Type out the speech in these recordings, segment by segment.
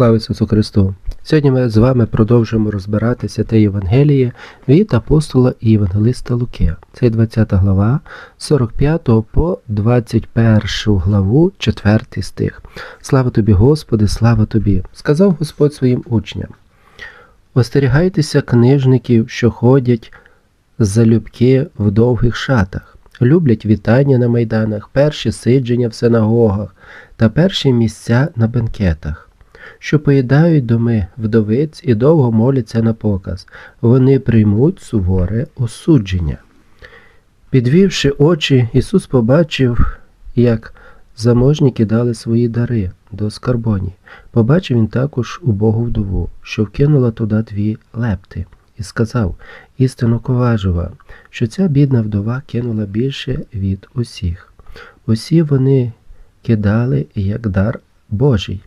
Слава Ісусу Христу! Сьогодні ми з вами продовжуємо розбиратися те Євангеліє від апостола і Євангелиста Луки. Це 20 глава, 45 по 21 главу, 4 стих. Слава тобі, Господи, слава тобі! Сказав Господь своїм учням. Остерігайтеся книжників, що ходять залюбки в довгих шатах, люблять вітання на майданах, перші сидження в синагогах та перші місця на бенкетах що поїдають доми вдовиць і довго моляться на показ, вони приймуть суворе осудження. Підвівши очі, Ісус побачив, як заможні кидали свої дари до скарбоні. Побачив він також убогу вдову, що вкинула туди дві лепти, і сказав істинно коважува, що ця бідна вдова кинула більше від усіх. Усі вони кидали як дар Божий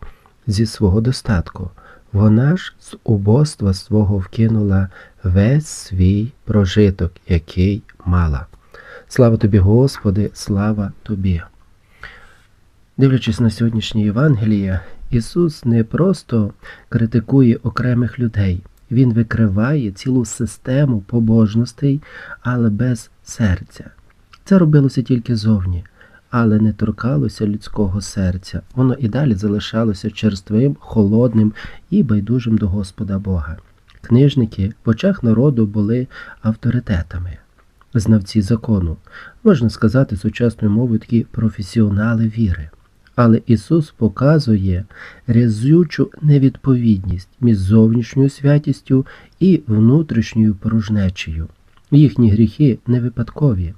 зі свого достатку. Вона ж з убоства свого вкинула весь свій прожиток, який мала. Слава тобі, Господи, слава тобі. Дивлячись на сьогоднішнє Євангеліє, Ісус не просто критикує окремих людей, Він викриває цілу систему побожностей, але без серця. Це робилося тільки зовні але не торкалося людського серця, воно і далі залишалося черствим, холодним і байдужим до Господа Бога. Книжники в очах народу були авторитетами, знавці закону, можна сказати, сучасною мовою такі професіонали віри. Але Ісус показує рязючу невідповідність між зовнішньою святістю і внутрішньою порожнечею. Їхні гріхи не випадкові.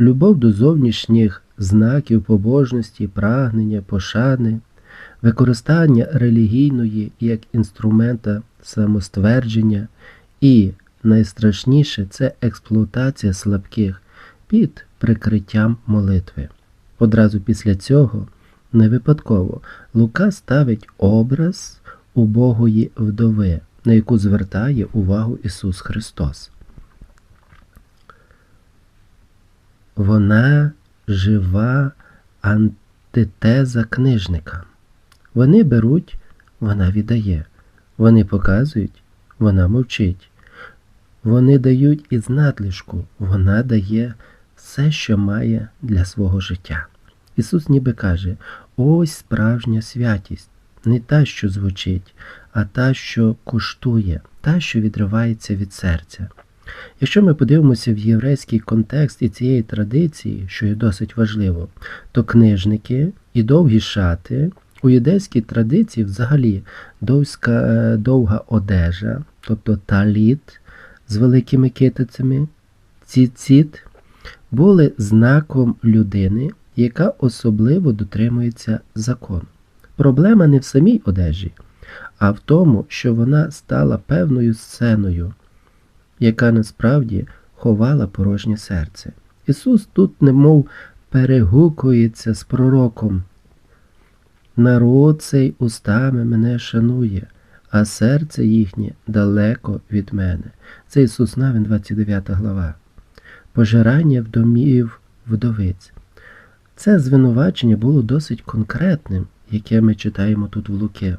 Любов до зовнішніх знаків побожності, прагнення, пошани, використання релігійної як інструмента самоствердження і найстрашніше це експлуатація слабких під прикриттям молитви. Одразу після цього не випадково Лука ставить образ убогої вдови, на яку звертає увагу Ісус Христос. Вона жива антитеза книжника. Вони беруть, вона віддає. Вони показують, вона мовчить. Вони дають із надлишку, вона дає все, що має для свого життя. Ісус ніби каже: ось справжня святість, не та, що звучить, а та, що коштує, та, що відривається від серця. Якщо ми подивимося в єврейський контекст і цієї традиції, що є досить важливо, то книжники і довгі шати у юдейській традиції взагалі довська, е, довга одежа, тобто таліт з великими китицями, ціцит, були знаком людини, яка особливо дотримується закону. Проблема не в самій одежі, а в тому, що вона стала певною сценою яка насправді ховала порожнє серце. Ісус тут, немов перегукується з пророком. Народ цей устами мене шанує, а серце їхнє далеко від мене. Це Ісус Навин, 29 глава. Пожирання в домів вдовиць. Це звинувачення було досить конкретним, яке ми читаємо тут в Луки.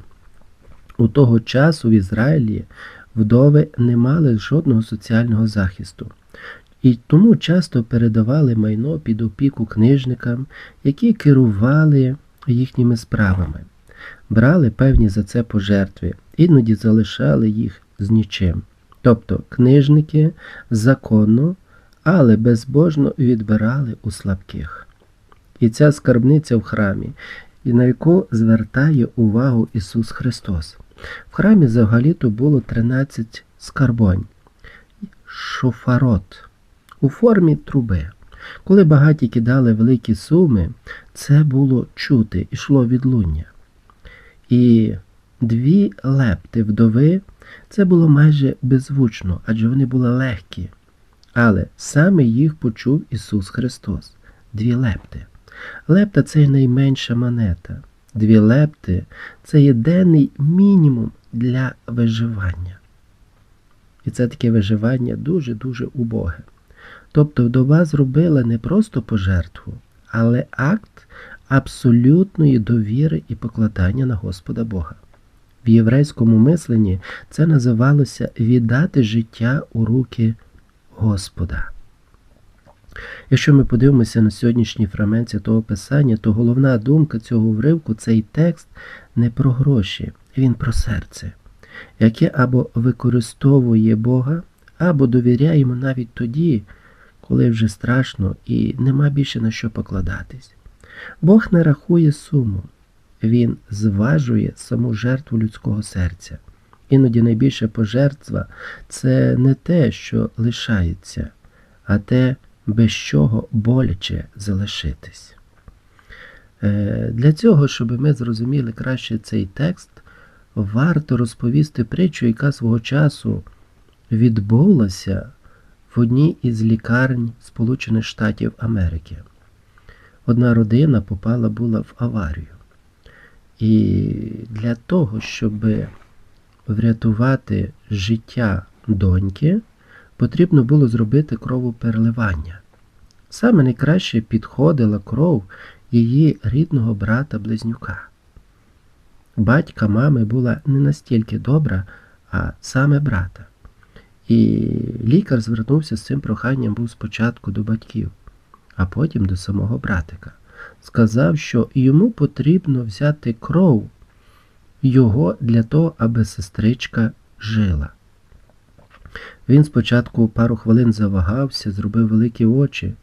У того часу в Ізраїлі вдови не мали жодного соціального захисту, і тому часто передавали майно під опіку книжникам, які керували їхніми справами, брали певні за це пожертви, іноді залишали їх з нічим. Тобто книжники законно, але безбожно відбирали у слабких. І ця скарбниця в храмі, на яку звертає увагу Ісус Христос. В храмі взагалі-то було 13 скарбонь, шофарот у формі труби. Коли багаті кидали великі суми, це було чути, ішло відлуння. І дві лепти вдови це було майже беззвучно, адже вони були легкі. Але саме їх почув Ісус Христос. Дві лепти. Лепта це найменша монета. Дві лепти це є денний мінімум для виживання. І це таке виживання дуже-дуже убоге. Тобто вдова зробила не просто пожертву, але акт абсолютної довіри і покладання на Господа Бога. В єврейському мисленні це називалося віддати життя у руки Господа. Якщо ми подивимося на сьогоднішній фрагмент цього писання, то головна думка цього вривку, цей текст не про гроші, він про серце, яке або використовує Бога, або довіряє йому навіть тоді, коли вже страшно і нема більше на що покладатись. Бог не рахує суму, Він зважує саму жертву людського серця. Іноді найбільша пожертва це не те, що лишається, а те, без чого боляче залишитись. Е, для цього, щоб ми зрозуміли краще цей текст, варто розповісти притчу, яка свого часу відбулася в одній із лікарень Сполучених Штатів Америки. Одна родина попала була в аварію. І для того, щоб врятувати життя доньки, потрібно було зробити кровопереливання. Саме найкраще підходила кров її рідного брата-близнюка. Батька мами була не настільки добра, а саме брата. І лікар звернувся з цим проханням був спочатку до батьків, а потім до самого братика. Сказав, що йому потрібно взяти кров його для того, аби сестричка жила. Він спочатку пару хвилин завагався, зробив великі очі,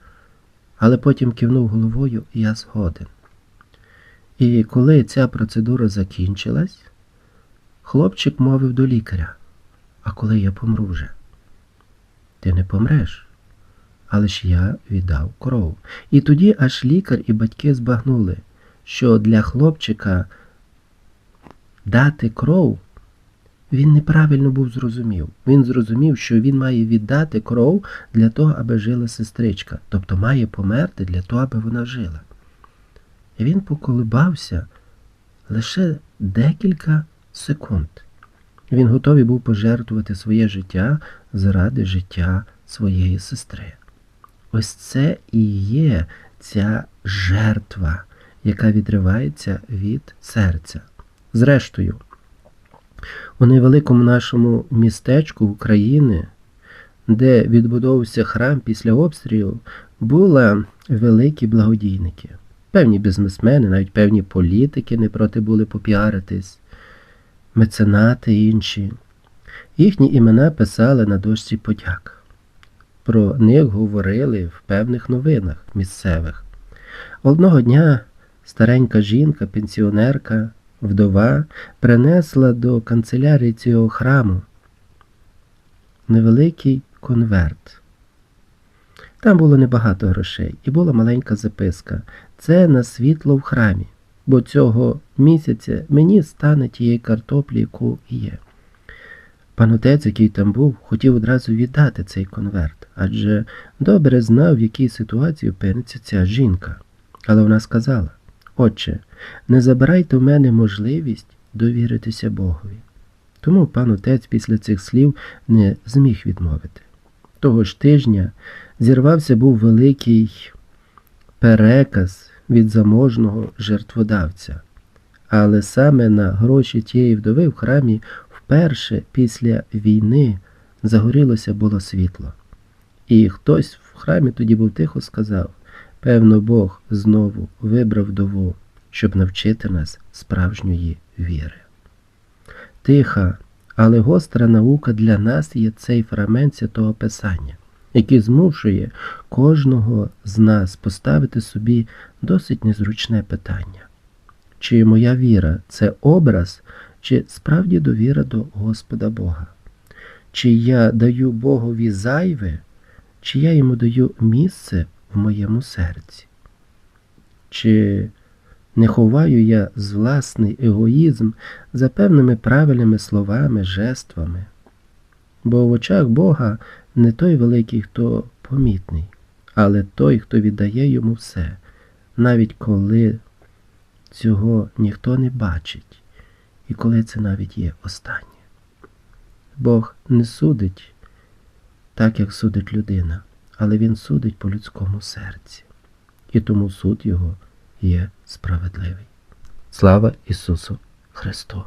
але потім кивнув головою і я згоден. І коли ця процедура закінчилась, хлопчик мовив до лікаря, а коли я помру вже? Ти не помреш, але ж я віддав кров. І тоді аж лікар і батьки збагнули, що для хлопчика дати кров він неправильно був зрозумів. Він зрозумів, що він має віддати кров для того, аби жила сестричка, тобто має померти для того, аби вона жила. І він поколебався лише декілька секунд. Він готовий був пожертвувати своє життя заради життя своєї сестри. Ось це і є ця жертва, яка відривається від серця. Зрештою, у невеликому нашому містечку України, де відбудовувався храм після обстрілу, були великі благодійники. Певні бізнесмени, навіть певні політики не проти були попіаритись, меценати і інші. Їхні імена писали на дошці подяк. Про них говорили в певних новинах місцевих. Одного дня старенька жінка, пенсіонерка, вдова принесла до канцелярії цього храму невеликий конверт. Там було небагато грошей і була маленька записка. Це на світло в храмі, бо цього місяця мені стане тієї картоплі, яку є. Пан отець, який там був, хотів одразу віддати цей конверт, адже добре знав, в якій ситуації опиниться ця жінка. Але вона сказала Отче, не забирайте в мене можливість довіритися Богові. Тому пан отець після цих слів не зміг відмовити. Того ж тижня зірвався був великий переказ від заможного жертводавця, але саме на гроші тієї вдови в храмі вперше після війни загорілося було світло. І хтось в храмі тоді був тихо сказав Певно, Бог знову вибрав вдову, щоб навчити нас справжньої віри. Тиха, але гостра наука для нас є цей фрагмент святого Писання, який змушує кожного з нас поставити собі досить незручне питання. Чи моя віра це образ, чи справді довіра до Господа Бога? Чи я даю Богові зайве, чи я йому даю місце в моєму серці? Чи не ховаю я з власний егоїзм за певними правильними словами, жествами? Бо в очах Бога не той великий, хто помітний, але той, хто віддає йому все, навіть коли цього ніхто не бачить, і коли це навіть є останнє. Бог не судить так, як судить людина але він судить по людському серці, і тому суд його є справедливий. Слава Ісусу Христу!